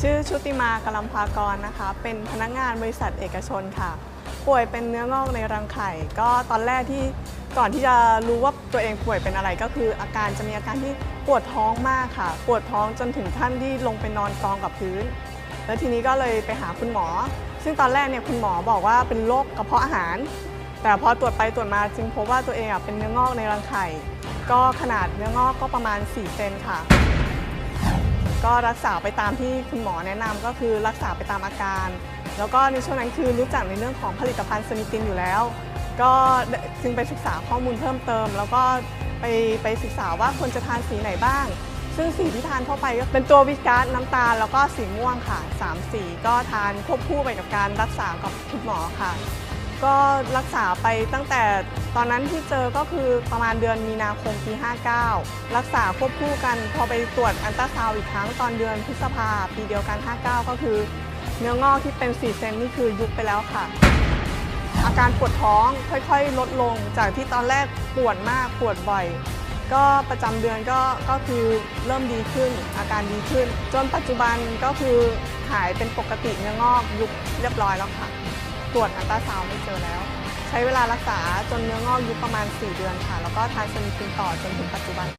ชื่อชุติมากลัมพากรนะคะ เป็นพนักงานบริษัทเอกชนค่ะ ป่วยเป็นเนื้องอกในรังไข่ ก็ตอนแรกที่ก่อนที่จะรู้ว่าตัวเองป่วยเป็นอะไรก็คือ อาการจะมีอาการที่ปวดท้องมากค่ะ ปวดท้องจนถึงขั้นที่ลงไปนอนกองกับพื้น แล้วทีนี้ก็เลยไปหาคุณหมอ ซึ่งตอนแรกเนี่ยคุณหมอบอกว่าเป็นโรคกระเพาะอาหาร แต่พอตรวจไปตรวจมาจึงพบว่าตัวเองอะเป็นเนื้องอกในรังไข่ ก็ขนาดเนื้องอกก็ประมาณ 4 เซนค่ะ ก็รักษาไปตามที่คุณหมอแนะนำก็คือรักษาไปตามอาการ แล้วก็ในช่วงนั้นคือรู้จักในเรื่องของผลิตภัณฑ์สนิตินอยู่แล้ว ก็จึงไปศึกษาข้อมูลเพิ่มเติม แล้วก็ไปไปศึกษาว่าควรจะทานสีไหนบ้าง ซึ่งสีที่ทานเข้าไปก็เป็นตัววิกัสน้ำตาล แล้วก็สีม่วงค่ะสามสีก็ทานควบคู่ไปกับการรักษากับคุณหมอค่ะ ก็รักษาไปตั้งแต่ตอนนั้นที่เจอก็คือประมาณเดือนมีนาคมปี 59 รักษาควบคู่กันพอไปตรวจอันตราซาวอีกครั้งตอนเดือนพฤษภาปีเดียวกัน 59 ก็คือ เนื้องอกที่เป็น4เซนนี่คือยุบไปแล้วค่ะ อาการปวดท้องค่อยๆ ลดลงจากที่ตอนแรกปวดมากปวดบ่อย ก็ประจำเดือนก็ก็คือเริ่มดีขึ้น อาการดีขึ้น จนปัจจุบันก็คือหายเป็นปกติเนื้องอกยุบเรียบร้อยแล้วค่ะ ตรวจอัลตราซาวด์ไม่เจอแล้ว ใช้เวลารักษาจนเนื้องอกยุบประมาณ 4 เดือนค่ะ แล้วก็ทานสนิตินต่อจนถึงปัจจุบัน